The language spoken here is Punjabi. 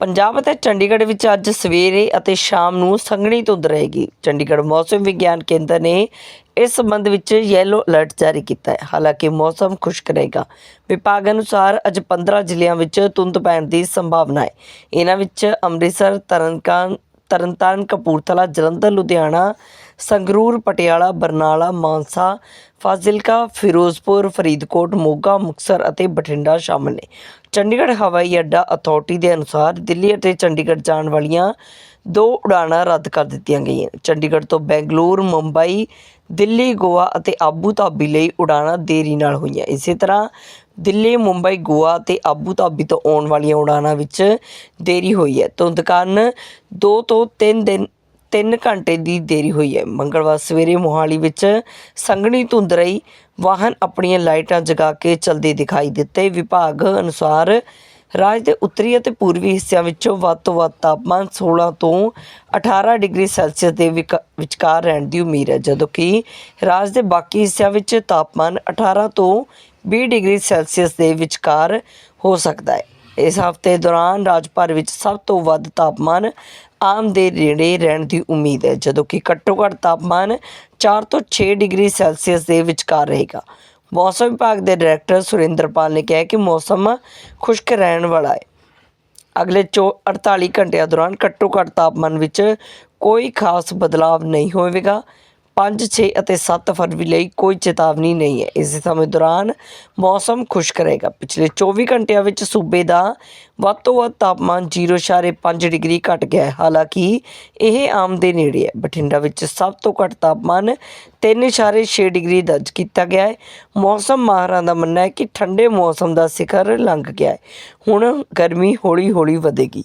ਪੰਜਾਬ ਅਤੇ ਚੰਡੀਗੜ੍ਹ ਵਿੱਚ ਅੱਜ ਸਵੇਰੇ ਅਤੇ ਸ਼ਾਮ ਨੂੰ ਸੰਘਣੀ ਧੁੰਦ ਰਹੇਗੀ। ਚੰਡੀਗੜ੍ਹ ਮੌਸਮ ਵਿਗਿਆਨ ਕੇਂਦਰ ਨੇ ਇਸ ਸੰਬੰਧ ਵਿੱਚ ਯੈਲੋ ਅਲਰਟ ਜਾਰੀ ਕੀਤਾ ਹੈ। ਹਾਲਾਂਕਿ ਮੌਸਮ ਖੁਸ਼ਕ ਰਹੇਗਾ। ਵਿਭਾਗ ਅਨੁਸਾਰ ਅੱਜ 15 ਜ਼ਿਲ੍ਹਿਆਂ ਵਿੱਚ ਧੁੰਦ ਪੈਣ ਦੀ ਸੰਭਾਵਨਾ ਹੈ। ਇਹਨਾਂ ਵਿੱਚ ਅੰਮ੍ਰਿਤਸਰ, ਤਰਨਤਾਰਨ ਤਰਨਤਾਰਨ ਕਪੂਰਥਲਾ, ਜਲੰਧਰ, ਲੁਧਿਆਣਾ, ਸੰਗਰੂਰ, ਪਟਿਆਲਾ, ਬਰਨਾਲਾ, ਮਾਨਸਾ, ਫਾਜ਼ਿਲਕਾ, ਫਿਰੋਜ਼ਪੁਰ, ਫਰੀਦਕੋਟ, ਮੋਗਾ ਮੁਕਸਰ ਅਤੇ ਬਠਿੰਡਾ ਸ਼ਾਮਲ ਨੇ। ਚੰਡੀਗੜ੍ਹ ਹਵਾਈ ਅੱਡਾ ਅਥਾਰਟੀ ਦੇ ਅਨੁਸਾਰ ਦਿੱਲੀ ਅਤੇ ਚੰਡੀਗੜ੍ਹ ਜਾਣ ਵਾਲੀਆਂ ਦੋ ਉਡਾਣਾਂ ਰੱਦ ਕਰ ਦਿੱਤੀਆਂ ਗਈਆਂ। ਚੰਡੀਗੜ੍ਹ ਤੋਂ ਬੈਂਗਲੁਰੂ, ਮੁੰਬਈ, ਦਿੱਲੀ, ਗੋਆ ਅਤੇ ਆਬੂ ਧਾਬੀ ਲਈ ਉਡਾਣਾਂ ਦੇਰੀ ਨਾਲ ਹੋਈਆਂ। ਇਸੇ ਤਰ੍ਹਾਂ ਦਿੱਲੀ, ਮੁੰਬਈ, ਗੋਆ ਤੇ ਆਬੂ ਧਾਬੀ ਤੋਂ ਆਉਣ ਵਾਲੀਆਂ ਉਡਾਣਾਂ ਵਿੱਚ ਦੇਰੀ ਹੋਈ ਹੈ। ਧੁੰਦ ਕਾਰਨ 2 ਤੋਂ 3 ਦਿਨ 3 ਘੰਟੇ ਦੀ ਦੇਰੀ ਹੋਈ ਹੈ। ਮੰਗਲਵਾਰ ਸਵੇਰੇ ਮੋਹਾਲੀ ਵਿੱਚ ਸੰਘਣੀ ਧੁੰਦ ਰਹੀ। ਵਾਹਨ ਆਪਣੀਆਂ ਲਾਈਟਾਂ ਜਗਾ ਕੇ ਚਲਦੇ ਦਿਖਾਈ ਦਿੱਤੇ। ਵਿਭਾਗ ਅਨੁਸਾਰ ਰਾਜ ਦੇ ਉੱਤਰੀ ਅਤੇ ਪੂਰਬੀ ਹਿੱਸਿਆਂ ਵਿੱਚੋਂ ਵੱਧ ਤੋਂ ਵੱਧ ਤਾਪਮਾਨ 16 ਤੋਂ 18 ਡਿਗਰੀ ਸੈਲਸੀਅਸ ਦੇ ਵਿਕ- ਵਿਚਕਾਰ ਰਹਿਣ ਦੀ ਉਮੀਦ ਹੈ, ਜਦੋਂ ਕਿ ਰਾਜ ਦੇ ਬਾਕੀ ਹਿੱਸਿਆਂ ਵਿੱਚ ਤਾਪਮਾਨ 18 ਤੋਂ 20 ਡਿਗਰੀ ਸੈਲਸੀਅਸ ਦੇ ਵਿਚਕਾਰ ਹੋ ਸਕਦਾ ਹੈ। ਇਸ ਹਫ਼ਤੇ ਦੌਰਾਨ ਰਾਜ ਭਰ ਵਿੱਚ ਸਭ ਤੋਂ ਵੱਧ ਤਾਪਮਾਨ ਆਮ ਦੇ ਨੇੜੇ ਰਹਿਣ ਦੀ ਉਮੀਦ ਹੈ, ਜਦੋਂ ਕਿ ਘੱਟੋ ਘੱਟ ਤਾਪਮਾਨ 4 ਤੋਂ 6 ਡਿਗਰੀ ਸੈਲਸੀਅਸ ਦੇ ਵਿਚਕਾਰ ਰਹੇਗਾ। ਮੌਸਮ ਵਿਭਾਗ ਦੇ ਡਾਇਰੈਕਟਰ ਸੁਰਿੰਦਰਪਾਲ ਨੇ ਕਿਹਾ ਕਿ ਮੌਸਮ ਖੁਸ਼ਕ ਰਹਿਣ ਵਾਲਾ ਹੈ। ਅਗਲੇ ਚੌ 48 ਘੰਟਿਆਂ ਦੌਰਾਨ ਘੱਟੋ ਘੱਟ ਤਾਪਮਾਨ ਵਿੱਚ ਕੋਈ ਖਾਸ ਬਦਲਾਅ ਨਹੀਂ ਹੋਵੇਗਾ। 5 6 ਅਤੇ 7 ਫਰਵਰੀ ਲਈ ਕੋਈ ਚੇਤਾਵਨੀ ਨਹੀਂ ਹੈ। ਇਸ ਸਮੇਂ ਦੌਰਾਨ ਮੌਸਮ ਖੁਸ਼ਕ ਰਹੇਗਾ। ਪਿਛਲੇ 24 ਘੰਟਿਆਂ ਵਿੱਚ ਸੂਬੇ ਦਾ ਵੱਧ ਤੋਂ ਵੱਧ ਤਾਪਮਾਨ 0.5 ਡਿਗਰੀ ਘਟ ਗਿਆ ਹੈ। ਹਾਲਾਂਕਿ ਇਹ ਆਮ ਦੇ ਨੇੜੇ ਹੈ। ਬਠਿੰਡਾ ਵਿੱਚ ਸਭ ਤੋਂ ਘੱਟ ਤਾਪਮਾਨ 3.6 ਡਿਗਰੀ ਦਰਜ ਕੀਤਾ ਗਿਆ ਹੈ। ਮੌਸਮ ਮਾਹਰਾਂ ਦਾ ਮੰਨਣਾ ਹੈ ਕਿ ਠੰਡੇ ਮੌਸਮ ਦਾ ਸਿਖਰ ਲੰਘ ਗਿਆ ਹੈ। ਹੁਣ ਗਰਮੀ ਹੌਲੀ-ਹੌਲੀ ਵਧੇਗੀ।